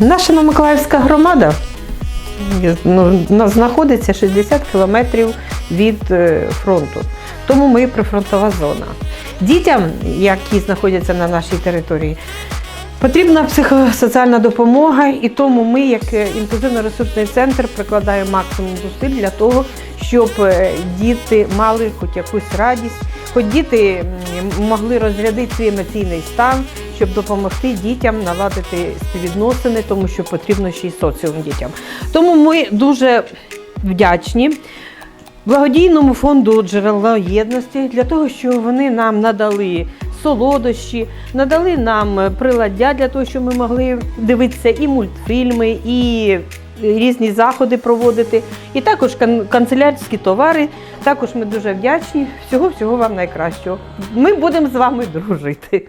Наша Миколаївська громада ну, знаходиться 60 кілометрів від е, фронту. Тому ми прифронтова зона. Дітям, які знаходяться на нашій території, потрібна психосоціальна допомога, і тому ми, як е, інклюзивно-ресурсний центр, прикладаємо максимум зусиль для того, щоб е, діти мали хоч якусь радість, хоч діти могли розрядити свій емоційний стан, щоб допомогти дітям наладити співвідносини, тому що потрібно ще й соціум дітям. Тому ми дуже вдячні. Благодійному фонду джерело єдності для того, що вони нам надали солодощі, надали нам приладдя для того, щоб ми могли дивитися і мультфільми, і різні заходи проводити, і також кан- канцелярські товари. Також ми дуже вдячні. Всього всього вам найкращого. Ми будемо з вами дружити.